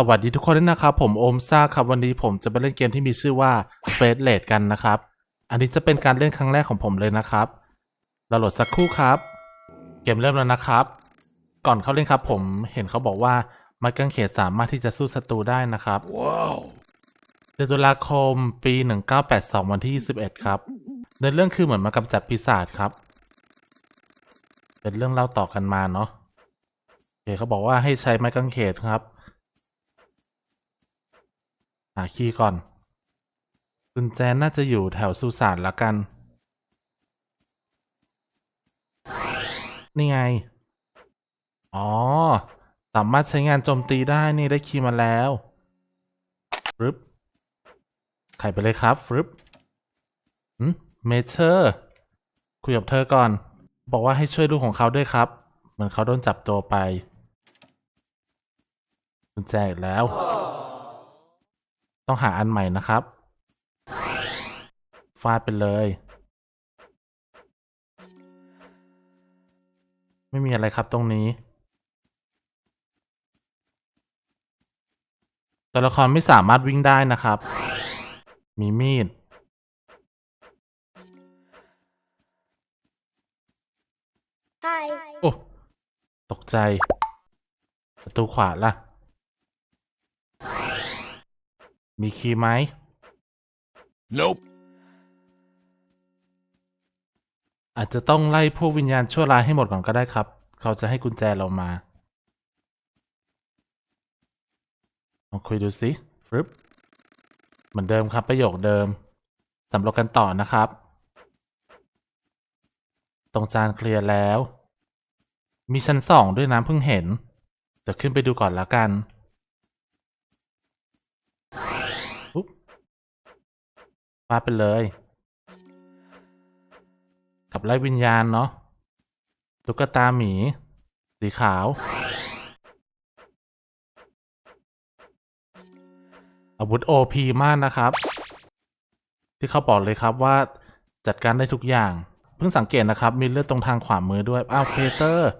สวัสดีทุกคนด้วยนะครับ ผมโอมซ่าครับวันนี้ผมจะไปเล่นเกมที่มีชื่อว่า f a t e l a t e กันนะครับ อันนี้จะเป็นการเล่นครั้งแรกของผมเลยนะครับเราโหลดสักครู่ครับ เกมเริ่มแล้วนะครับ ก่อนเข้าเล่นครับ ผมเห็นเขาบอกว่าไม้กางเขนสามารถที่จะสู้ศัตรูได้นะครับเดือนตุลาคมปี 1982 วันที่ 21 ครับเนื้อเรื่องคือเหมือนมากำจัดปีศาจครับ เป็นเรื่องเล่าต่อกันมาเนาะโอเคเขาบอกว่าให้ใช้ไม้กางเขนครับ หาคีย์ก่อนกุญแจน่าจะอยู่แถวสุสานละกัน นี่ไง อ๋อ สามารถใช้งานโจมตีได้นี่ได้คีย์มาแล้วฟรึบไขไปเลยครับฟรึบหืมเมเชอร์ คุยกับเธอก่อน บอกว่าให้ช่วยลูกของเขาด้วยครับ เหมือนเขาโดนจับตัวไปกุญแจอีกแล้ว ต้องหาอันใหม่นะครับ ฟาดไปเลย ไม่มีอะไรครับตรงนี้ ตัวละครไม่สามารถวิ่งได้นะครับ มีมีด Hi. โอ้ ตกใจประตูขวาล่ะ มีคีย์ไหม Nope. อาจจะต้องไล่พวกวิญญาณชั่วร้ายให้หมดก่อนก็ได้ครับ เขาจะให้กุญแจเรามาลองคุยดูสิฟรึบเหมือนเดิมครับประโยคเดิมสำรวจกันต่อนะครับ ตรงจานเคลียร์แล้ว มีชั้นสองด้วยนะเพิ่งเห็น เดี๋ยวขึ้นไปดูก่อนแล้วกันปุ๊บ ฟาดไปเลย กับไล่วิญญาณเนาะตุ๊กตาหมี สีขาว อาวุธ OP มากนะครับ ที่เขาบอกเลยครับว่าจัดการได้ทุกอย่าง เพิ่งสังเกตนะครับ มีเลือดตรงทางขวามือด้วย อ้าวเพเตอร์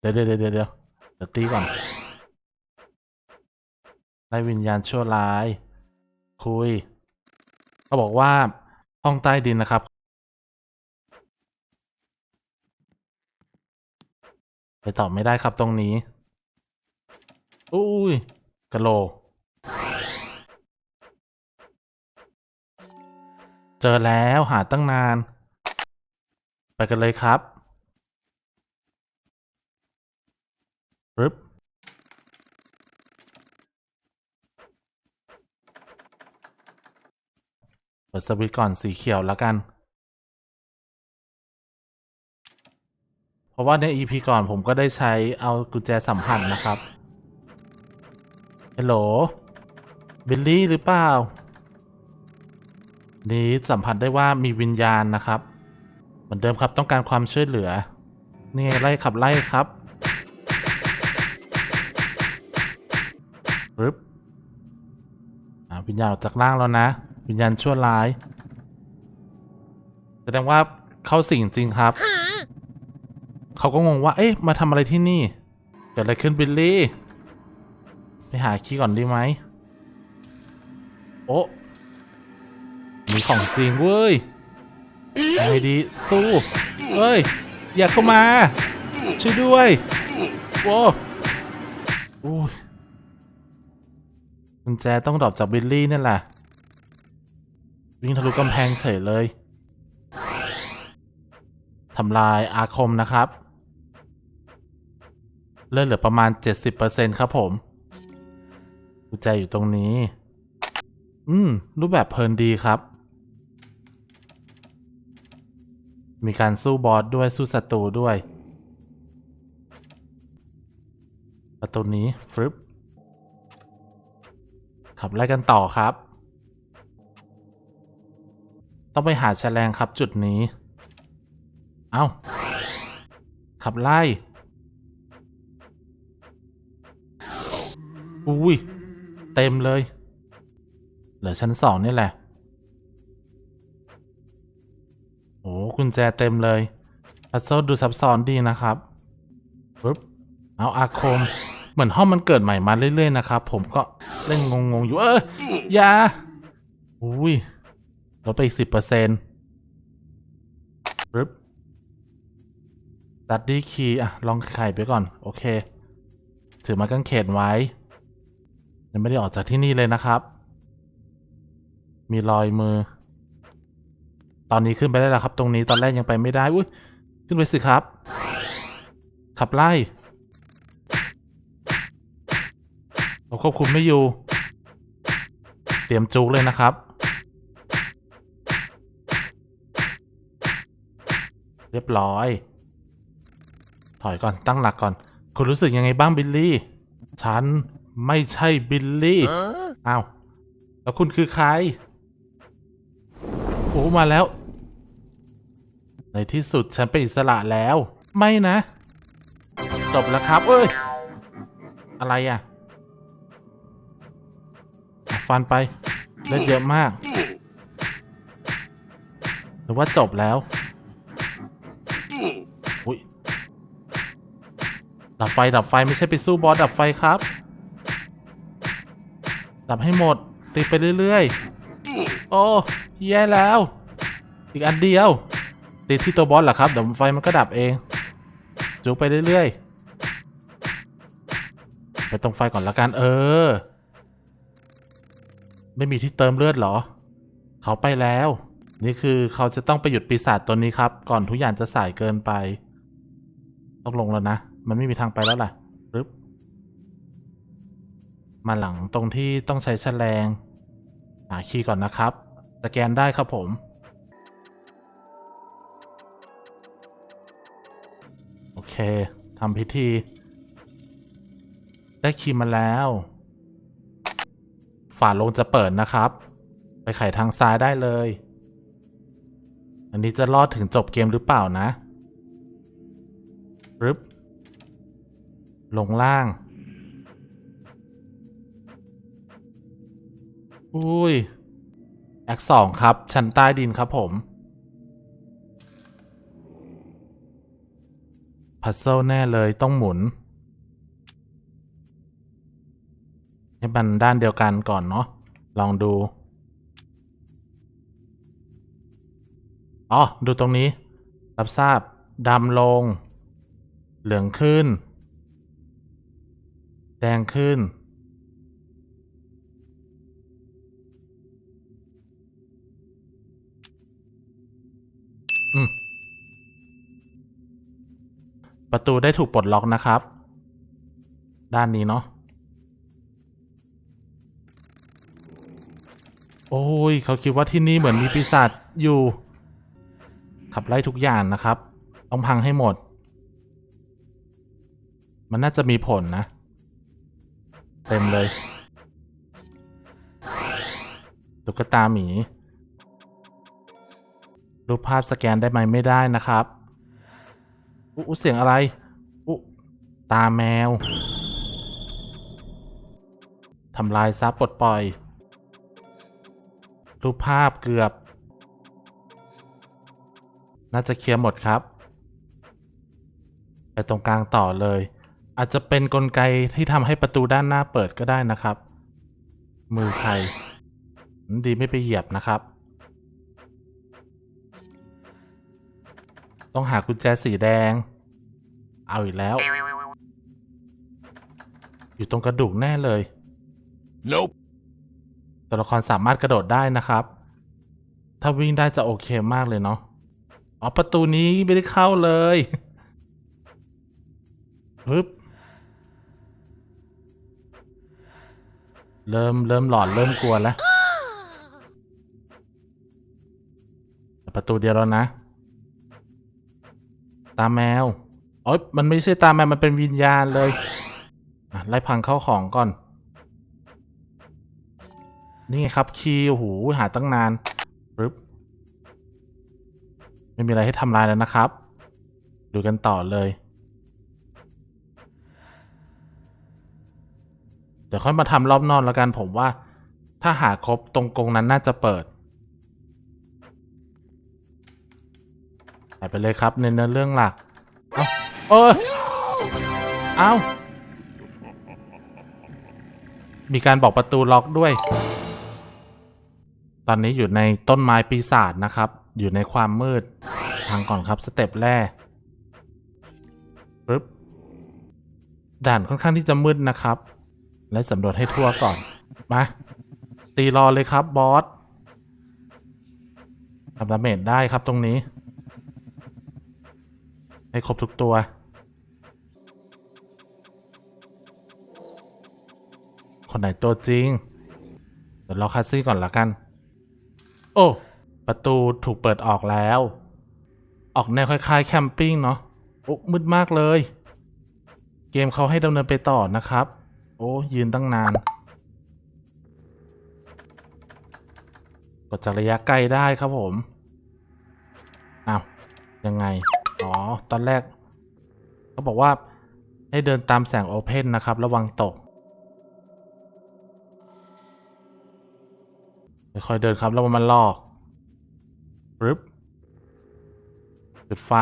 เดี๋ยวเดี๋ยวเดี๋ยวเดี๋ยวเดี๋ยวตีก่อนไล่วิญญาณชั่วร้าย คุย เขาบอกว่าห้องใต้ดินนะครับไปต่อไม่ได้ครับตรงนี้ อุ้ยกะโหลกเจอแล้วหาตั้งนาน ไปกันเลยครับปึ๊บเปิ ดสวิตก่อนสีเขียวแล้วกัน เพราะว่าใน EP ก่อนผมก็ได้ใช้เอากุญแจสัมผัสนะครับฮัลโหลบิลลี่หรือเปล่า นี้สัมผัสได้ว่ามีวิญญาณนะครับ เหมือนเดิมครับต้องการความช่วยเหลือ นี่ไล่ขับไล่ครับปึ๊บอ่าวิญญาณออกจากร่างแล้วนะ วิญญาณชั่วร้าย แสดงว่าเข้าสิ่งจริงครับ เขาก็งงว่า เอ๊ะ มาทำอะไรที่นี่ เกิดอะไรขึ้นบิลลี่ ไปหาคีย์ก่อนดีไหม โอ้มีของจริงเว้ยยังไงดีสู้เฮ้ย อย่าเข้ามา ช่วยด้วยโว้อุ้ยกุญแจต้องดรอปจากบิลลี่นี่แหละ วิ่งทะลุกำแพงเฉยเลยทำลายอาคมนะครับ เลือดเหลือประมาณ 70%ครับผมกุญแจอยู่ตรงนี้ อืม รูปแบบเพลินดีครับ มีการสู้บอสด้วยสู้ศัตรูด้วย ประตูนี้ฟรึบขับไล่กันต่อครับ ต้องไปหาแฉลงครับจุดนี้ เอ้า ขับไล่ อุ้ย เต็มเลย เหลือชั้นสองนี่แหละ โอ้กุญแจเต็มเลยพัซโซดูซับซ้อนดีนะครับปึ๊บเอาอาคม เหมือนห้องมันเกิดใหม่มาเรื่อยๆนะครับ ผมก็เล่นงงๆอยู่เอออย่าอุ้ย ลดไปอีกสิบเปอร์เซ็นต์ปึ๊บดัดดี้คีย์อะ ลองไขไปก่อน โอเค ถือมากางเขนไว้ ยังไม่ได้ออกจากที่นี่เลยนะครับ มีรอยมือ ตอนนี้ขึ้นไปได้แล้วครับ ตรงนี้ตอนแรกยังไปไม่ได้ อุ้ย ขึ้นไปสิครับ ขับไล่ เราควบคุมไม่อยู่ เตรียมจุกเลยนะครับ เรียบร้อย ถอยก่อนตั้งหลักก่อน คุณรู้สึกยังไงบ้างบิลลี่ ฉันไม่ใช่บิลลี่ Huh? อ้าวแล้วคุณคือใคร โอ้มาแล้ว ในที่สุดฉันเป็นอิสระแล้ว ไม่นะ จบแล้วครับ เอ้ย อะไรอะอะฟันไปเลือดเยอะมาก หรือว่าจบแล้ว ดับไฟดับไฟไม่ใช่ไปสู้บอสดับไฟครับ ดับให้หมดติดไปเรื่อยๆ โอ้แย่แล้ว อีกอันเดียวติดที่ตัวบอสเหรอครับเดี๋ยวไฟมันก็ดับเอง จุกไปเรื่อยๆ ไปตรงไฟก่อนละกันเออ ไม่มีที่เติมเลือดเหรอ เขาไปแล้ว นี่คือเขาจะต้องไปหยุดปีศาจตัวนี้ครับ ก่อนทุกอย่างจะสายเกินไป ต้องลงแล้วนะ มันไม่มีทางไปแล้วล่ะปึ๊บมาหลังตรงที่ต้องใช้แฉลงหาคีย์ก่อนนะครับ สแกนได้ครับผม โอเคทำพิธี ได้คีย์มาแล้ว ฝาลงจะเปิดนะครับ ไปไขทางซ้ายได้เลย อันนี้จะรอดถึงจบเกมหรือเปล่านะ ลงล่าง อุ้ย แอคสองครับ ชั้นใต้ดินครับผม พัซเซิลแน่เลยต้องหมุน ให้มันด้านเดียวกันก่อนเนาะ ลองดู อ๋อ ดูตรงนี้ รับทราบดำลง เหลืองขึ้น ดงขึ้นอืมประตูได้ถูกปลดล็อกนะครับ ด้านนี้เนาะ โอ้ย เขาคิดว่าที่นี่เหมือนมีปีศาจอยู่ ขับไล่ทุกอย่างนะครับ ต้องพังให้หมด มันน่าจะมีผลนะ เต็มเลยตุ๊กตาหมี รูปภาพสแกนได้ไหมไม่ได้นะครับ อุ๊เสียงอะไร อุ๊ตาแมว ทำลายซับปลดปล่อย รูปภาพเกือบ น่าจะเคลียร์หมดครับ ไปตรงกลางต่อเลย อาจจะเป็นนกลไกที่ทำให้ประตูด้านหน้าเปิดก็ได้นะครับ มือใครดีไม่ไปเหยียบนะครับ ต้องหากุญแจสีแดง เอาอีกแล้ว อยู่ตรงกระดูกแน่เลย Nope. ตัวละครสามารถกระโดดได้นะครับ ถ้าวิ่งได้จะโอเคมากเลยเนาะอ๋อประตูนี้ไม่ได้เข้าเลยปึ๊บ เริ่มเริ่มหลอนเริ่มกลัวแล้วประตูเดียวแล้วนะ ตาแมวโอ๊ยมันไม่ใช่ตาแมวมันเป็นวิญญาณเลยอะไล่พังเข้าของก่อน นี่ไงครับคีย์โอ้โหหาตั้งนานปึ๊บไม่มีอะไรให้ทำลายแล้วนะครับ ดูกันต่อเลย ดี๋ยวค่อยมาทำรอบนอกแล้วกันผมว่า ถ้าหาครบตรงกรงนั้นน่าจะเปิดไปเลยครับในเนื้อเรื่องหลักเอาเออเอามีการบอกประตูล็อกด้วย ตอนนี้อยู่ในต้นไม้ปีศาจนะครับ อยู่ในความมืด ทางก่อนครับสเต็ปแรกปึ๊บด่านค่อนข้างที่จะมืดนะครับ และสำรวจให้ทั่วก่อน มา ตีรอเลยครับบอสทำดาเมจได้ครับตรงนี้ ให้ครบทุกตัว คนไหนตัวจริง เดี๋ยวรอคัสซี่ก่อนละกัน โอ้ ประตูถูกเปิดออกแล้ว ออกแนวคล้ายๆแคมปิ้งเนาะโอ้มืดมากเลย เกมเขาให้ดำเนินไปต่อนะครับ โอ้ยืนตั้งนาน กดจากระยะไกล้ได้ครับผมอ้าวยังไง อ๋อ ตอนแรกเขาบอกว่าให้เดินตามแสงโอเพนนะครับ ระวังตกค่อยๆเดินครับ แล้วมันลอกปึ๊บจุดไฟ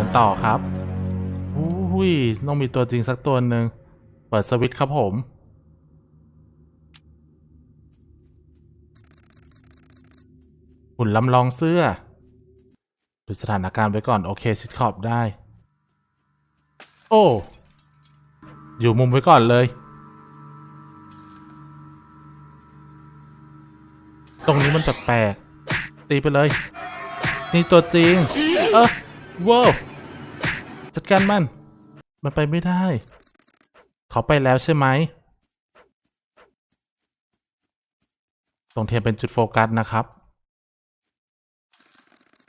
กันต่อครับอุ้ยต้องมีตัวจริงสักตัวหนึ่งเปิดสวิตช์ครับผม หุ่นลำลองเสื้อ ดูสถานการณ์ไว้ก่อน โอเคชิดขอบได้ โอ้ อยู่มุมไว้ก่อนเลย ตรงนี้มันแปลกๆตีไปเลย นี่ตัวจริง เออว้าว จัดการมัน มันไปไม่ได้ เขาไปแล้วใช่ไหมตรงเทียนเป็นจุดโฟกัสนะครับ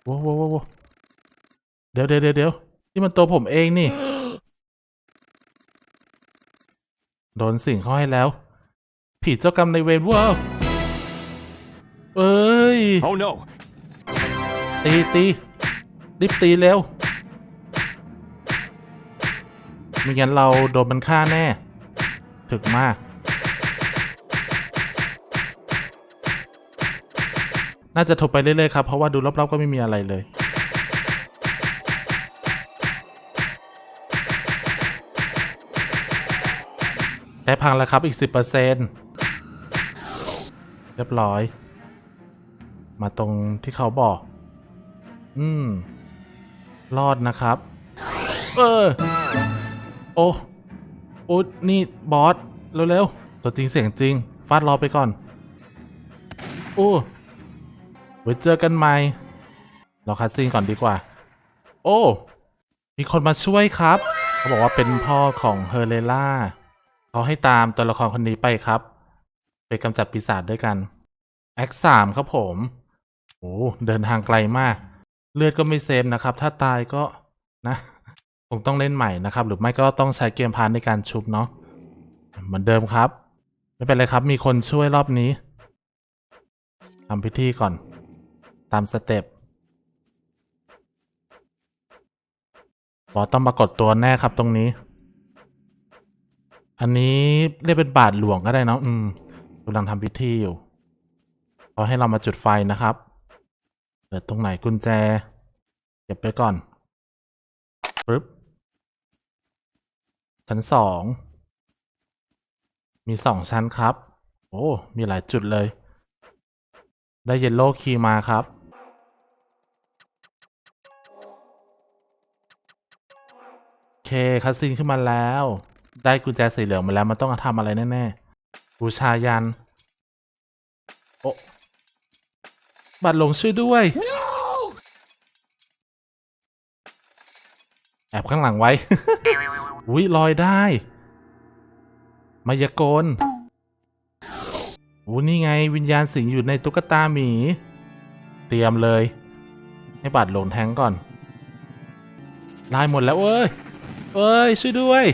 ว้าวว้าวว้าวเดี๋ยวเดี๋ยวเดี๋ยวเดี๋ยวนี่มันตัวผมเองนี่ โดนสิ่งเขาให้แล้ว ผีเจ้ากรรมในายเวรว้าวเอ้ย Oh no! ตีตีรีบตีเร็ว ไม่งั้นเราโดนมันฆ่าแน่ ถึกมาก น่าจะถูกไปเรื่อยๆครับ เพราะว่าดูรอบๆก็ไม่มีอะไรเลย ได้พังแล้วครับอีก 10%เรียบร้อย มาตรงที่เขาบอก อืม รอดนะครับ เออ อ้โอ้นี่บอสเร็วๆตัวจริงเสียงจริงฟาดรอไปก่อนโอ้ไว้เจอกันใหม่รอคัสซีนก่อนดีกว่า โอ้ มีคนมาช่วยครับ เขาบอกว่าเป็นพ่อของเฮเรล่าเขาให้ตามตัวละครคนนี้ไปครับ ไปกำจัดปีศาจด้วยกันแอคสามครับผมโอ้เดินทางไกลมาก เลือดก็ไม่เซฟนะครับ ถ้าตายก็นะ คงต้องเล่นใหม่นะครับ หรือไม่ก็ต้องใช้เกมพาร์ในการชุบเนาะเหมือนเดิมครับ ไม่เป็นไรครับ มีคนช่วยรอบนี้ทำพิธีก่อน ตามสเต็ปบอสต้องปรากฏตัวแน่ครับตรงนี้ อันนี้เรียกเป็นบาทหลวงก็ได้เนะอืมกำลังทำพิธีอยู่เขาให้เรามาจุดไฟนะครับเปิดตรงไหนกุญแจ เก็บไปก่อนปึ๊บ ชั้นสอง มีสองชั้นครับ โอ้ มีหลายจุดเลย ได้เยลโล่คีมาครับ โอเคคัสซินขึ้นมาแล้ว ได้กุญแจสีเหลืองมาแล้ว มันต้องทำอะไรแน่ๆ บูชายัน โอ้บัตรหลงช่วยด้วย แอบข้างหลังไว้ อุ้ยลอยได้ มายากลอู้นี่ไงวิญญาณสิงอยู่ในตุ๊กตาหมี เตรียมเลย ให้บัตรหลงแทงก่อน ลายหมดแล้วเว้ยเอ้ย ช่วยด้วย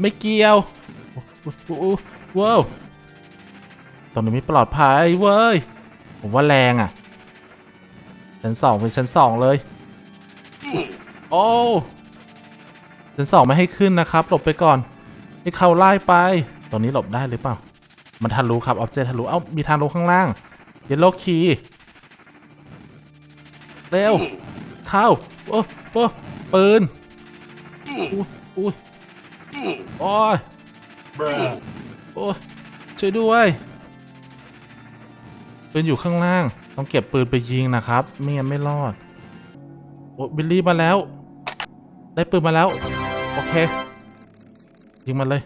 ไม่เกี่ยวว้าวตรงนี้ไม่ปลอดภัยเว้ย ผมว่าแรงอะ ชั้นสองเป็นชั้นสองเลย โอ้ ชั้นสองไม่ให้ขึ้นนะครับ หลบไปก่อนให้เขาไล่ไป ตรงนี้หลบได้หรือเปล่า มันทะลุครับออบเจกต์ทะลุเอ้ามีทางลงข้างล่างเยลโลคีเร็วเข้าโอ้โอ้ปืนอุ้ยอุ้ยโอ้ยโอ้ยช่วยด้วยปืนอยู่ข้างล่าง ต้องเก็บปืนไปยิงนะครับไม่งั้นไม่รอด โอ้บิลลี่มาแล้ว ได้ปืนมาแล้ว โอเค ยิงมันเลย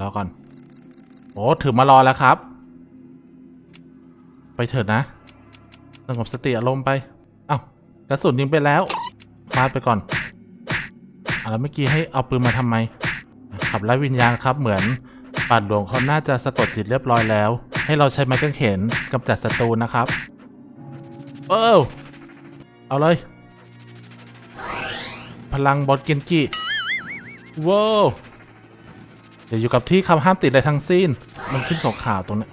รอก่อน โอ้ถือมารอแล้วครับ ไปเถิดนะสงบสติอารมณ์ไปเอ้ากระสุนยิงไปแล้วฟาดไปก่อนอแล้วเมื่อกี้ให้เอาปืนมาทำไม ขับไล่วิญญาณครับเหมือนบาทหลวงเขาน่าจะสะกดจิตเรียบร้อยแล้ว ให้เราใช้ไม้กางเขนกำจัดศัตรูนะครับ เออ เอาเลย พลังบอสเกนกิว้าวอย่าอยู่กับที่คำห้ามติดอะไรทั้งสิ้น มันขึ้นขาวๆตรงนี้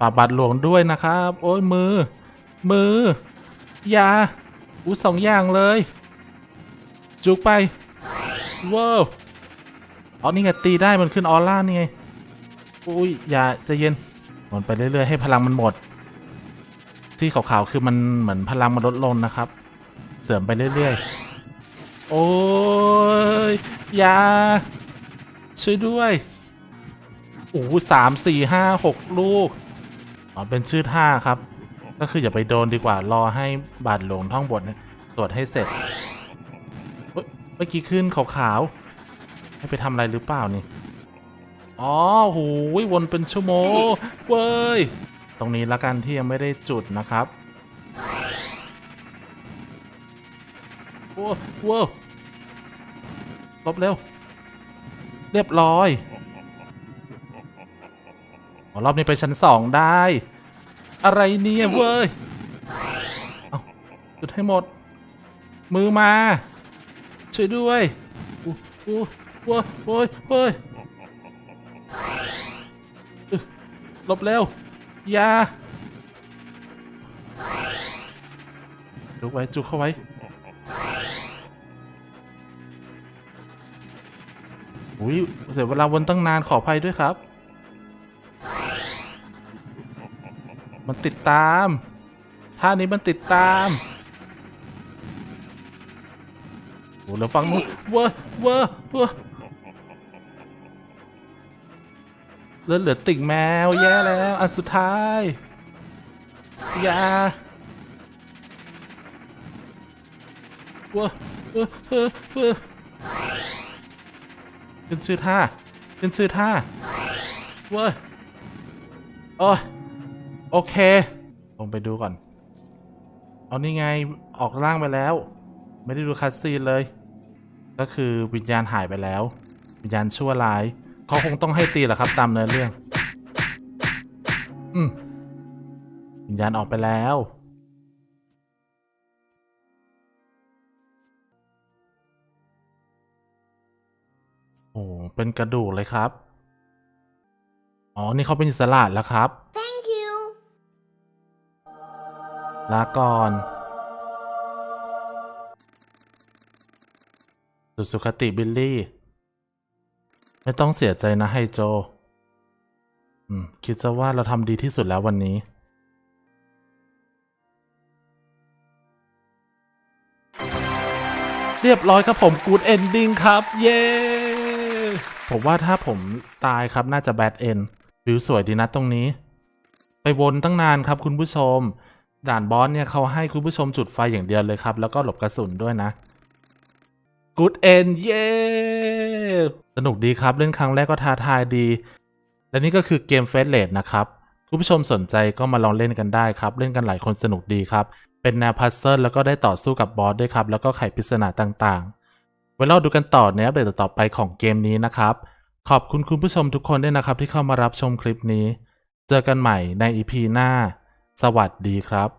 ปาบาทหลวงด้วยนะครับ โอ้ยมือ มือ ยา อู้สองอย่างเลย จุกไปว้าวอ๋อนี่ไงตีได้มันขึ้นออร่านี่ไงอุ้ยอย่าใจะเย็นหมุนไปเรื่อยๆให้พลังมันหมด ที่ขาวๆคือมันเหมือนพลังมันลดลงนะครับ เสริมไปเรื่อยๆ โอ้ยยาช่วยด้วยโอ้สามสี่ห้าหกลูกอ๋อเป็นชื่อท่าครับ ก็คืออย่าไปโดนดีกว่ารอให้บาทหลวงท่องบทตรวจให้เสร็จเมื่อกี้ขึ้นขาวๆให้ไปทำอะไรหรือเปล่านี่อ๋อโหวนเป็นชั่วโมงเว้ย ตรงนี้ละกันที่ยังไม่ได้จุดนะครับ โอ้โว้วลบเร็ว เรียบร้อยรอบนี้ไปชั้นสองได้ อะไรเนี่ยเว้ย เอาจุดให้หมด มือมา ช่วยด้วยอู้อู้ว้าโอ้ยโอ้ยหลบเร็ว อยาจุกไว้ จุกเข้าไว้ อุ้ยเสียเวลาวนตั้งนานขออภัยด้วยครับ มันติดตามท่านี้มันติดตามโอ้แล้วฟังนู้นเวอร์เวอร์เวอร์เหลือเหลือติ่งแมวแย่แล้ว อันสุดท้ายอย่าวอร์เวอร์เวอร์เวอร์ ขึ้นชื่อท่า ขึ้นชื่อท่า เวอร์โอ้ยโอเค ลงไปดูก่อน เอานี่ไง ออกร่างไปแล้ว ไม่ได้ดูคัสซีนเลย ก็คือวิญญาณหายไปแล้ว วิญญาณชั่วร้าย เขาคงต้องให้ตีแหละครับ ตามเนื้อเรื่อง อืมวิญญาณออกไปแล้ว อ้เป็นกระดูกเลยครับ อ๋อ นี่เขาเป็นอิสระแล้วครับ thank you ลาก่อนสุสุคติบิลลี่ ไม่ต้องเสียใจนะไฮโจ อืม คิดซะว่าเราทำดีที่สุดแล้ววันนี้ เรียบร้อยครับผมกูดเอนดิ้งครับ เย้ ผมว่าถ้าผมตายครับน่าจะแบดเอนวิวสวยดีนะตรงนี้ ไปวนตั้งนานครับคุณผู้ชม ด่านบอสเนี่ยเขาให้คุณผู้ชมจุดไฟอย่างเดียวเลยครับ แล้วก็หลบกระสุนด้วยนะ Good End เย้สนุกดีครับ เล่นครั้งแรกก็ท้าทายดี และนี่ก็คือเกมเฟสเลดนะครับคุณผู้ชมสนใจก็มาลองเล่นกันได้ครับ เล่นกันหลายคนสนุกดีครับ เป็นแนวพัซเซิลแล้วก็ได้ต่อสู้กับบอสด้วยครับ แล้วก็ไขปริศนาต่างๆ ไว้เราดูกันต่อในอัปเดตต่อไปของเกมนี้นะครับ ขอบคุณคุณผู้ชมทุกคนด้วยนะครับที่เข้ามารับชมคลิปนี้ เจอกันใหม่ใน EP หน้า สวัสดีครับ